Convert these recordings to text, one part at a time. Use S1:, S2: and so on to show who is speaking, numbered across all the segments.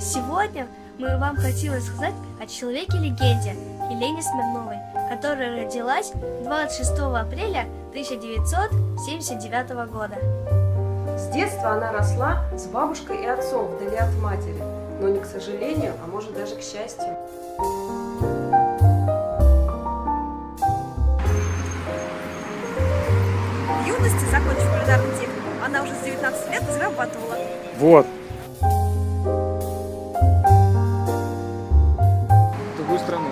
S1: Сегодня мы вам хотим рассказать о человеке-легенде Елене Смирновой, которая родилась 26 апреля 1979 года.
S2: С детства она росла с бабушкой и отцом вдали от матери, но не к сожалению, а может даже к счастью.
S3: Юности, закончив кулинарный техникум, она уже с 19 лет зарабатывала.
S4: Вот. В другую страну.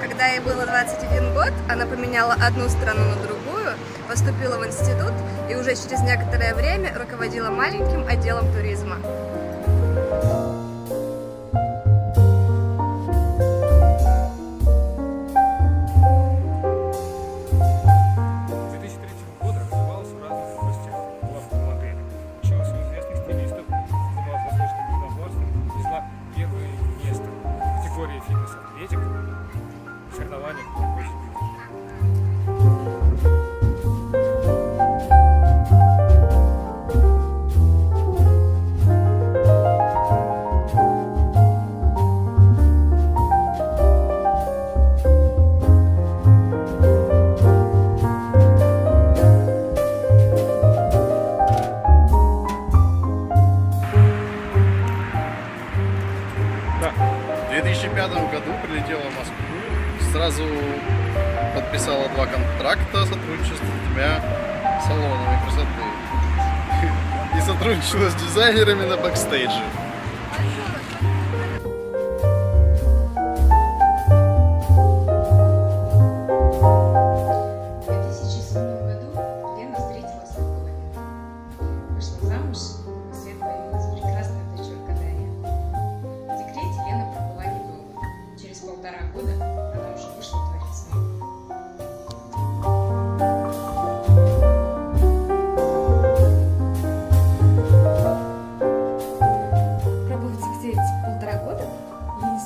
S3: Когда ей было 21 год, она поменяла одну страну на другую, поступила в институт и уже через некоторое время руководила маленьким отделом туризма.
S5: 2005 году прилетела в Москву, сразу подписала два контракта сотрудничества с двумя салонами красоты. И сотрудничала с дизайнерами на бэкстейдже.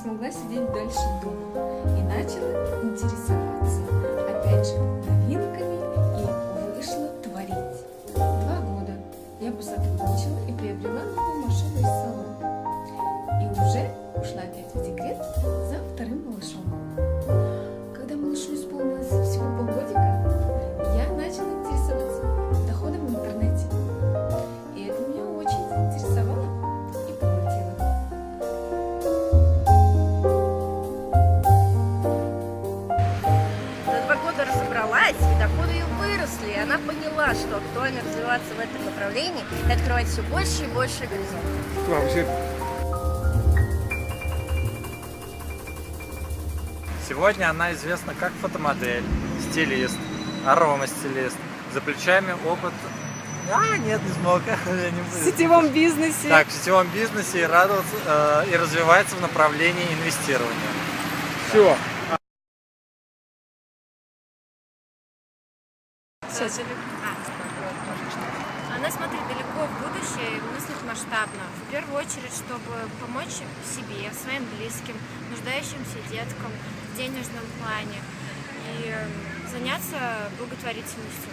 S6: Смогла сидеть дальше дома и начала интересоваться, опять же, новинками
S3: выросли, и она поняла, что актуально развиваться в этом направлении и открывать все больше и больше горизонтов.
S4: Все
S7: Сегодня она известна как фотомодель, стилист, аромастилист. За плечами опыт... А, нет, не смог. Я не буду.
S3: В сетевом бизнесе.
S7: Так, в сетевом бизнесе и радоваться, э, и развивается в направлении инвестирования.
S4: Все.
S8: Она смотрит далеко в будущее и мыслит масштабно. В первую очередь, чтобы помочь себе, своим близким, нуждающимся деткам в денежном плане и э, заняться благотворительностью.